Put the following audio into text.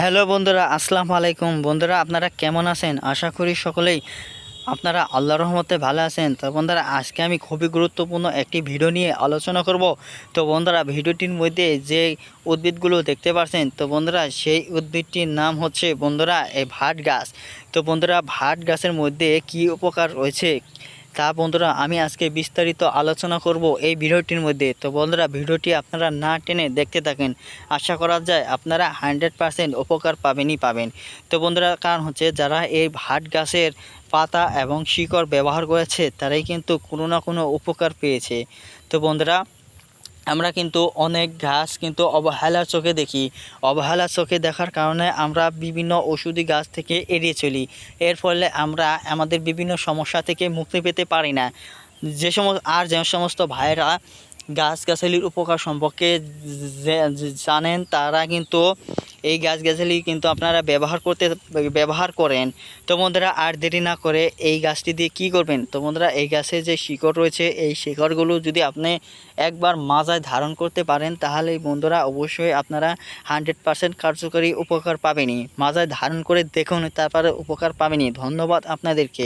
Hello বন্ধুরা, আসসালামু আলাইকুম। বন্ধুরা, আপনারা কেমন আছেন? আশা করি সকলেই আপনারা আল্লাহ রহমতে ভালো আছেন। তো বন্ধুরা, আজকে আমি খুবই গুরুত্বপূর্ণ একটি ভিডিও নিয়ে আলোচনা করব। তো বন্ধুরা, ভিডিওটির মধ্যে যে উদ্ভিদগুলো দেখতে পাচ্ছেন তো বন্ধুরা, সেই উদ্ভিদটির নাম হচ্ছে বন্ধুরা, এই ভাট গাছ। তো বন্ধুরা, ভাট গাছের মধ্যে কি উপকার রয়েছে? তা বন্ধুরা, আমি আজকে বিস্তারিত আলোচনা করব এই ভিডিওটির মধ্যে। তো বন্ধুরা, ভিডিওটি আপনারা না টেনে দেখতে থাকেন। আশা করা যায় আপনারা হান্ড্রেড পারসেন্ট উপকার পাবেনই পাবেন। তো বন্ধুরা, কারণ হচ্ছে যারা এই ভাট গাছের পাতা এবং শিকড় ব্যবহার করেছে, তারাই কিন্তু কোনো না কোনো উপকার পেয়েছে। তো বন্ধুরা আমরা কিন্তু অনেক গাছ কিন্তু অবহেলার চোখে দেখি। অবহেলার চোখে দেখার কারণে আমরা বিভিন্ন ওষুধি গাছ থেকে এড়িয়ে চলি। এর ফলে আমরা আমাদের বিভিন্ন সমস্যা থেকে মুক্তি পেতে পারি না। যে সমস্ত আর যে সমস্ত ভাইয়েরা গাছগাছালির উপকার সম্পর্কে জানেন, তারা কিন্তু এই গাছগাছালি কিন্তু আপনারা ব্যবহার করতে, ব্যবহার করেন। তো বন্ধুরা, আর দেরি না করে এই গাছটি দিয়ে কী করবেন? তো বন্ধুরা, এই গাছে যে শিকড় রয়েছে, এই শিকড়গুলো যদি আপনি একবার মাজায় ধারণ করতে পারেন, তাহলে বন্ধুরা, অবশ্যই আপনারা হান্ড্রেড পার্সেন্ট কার্যকরী উপকার পাবেনই। মাজায় ধারণ করে দেখুন, তারপরে উপকার পাবেনি ধন্যবাদ আপনাদেরকে।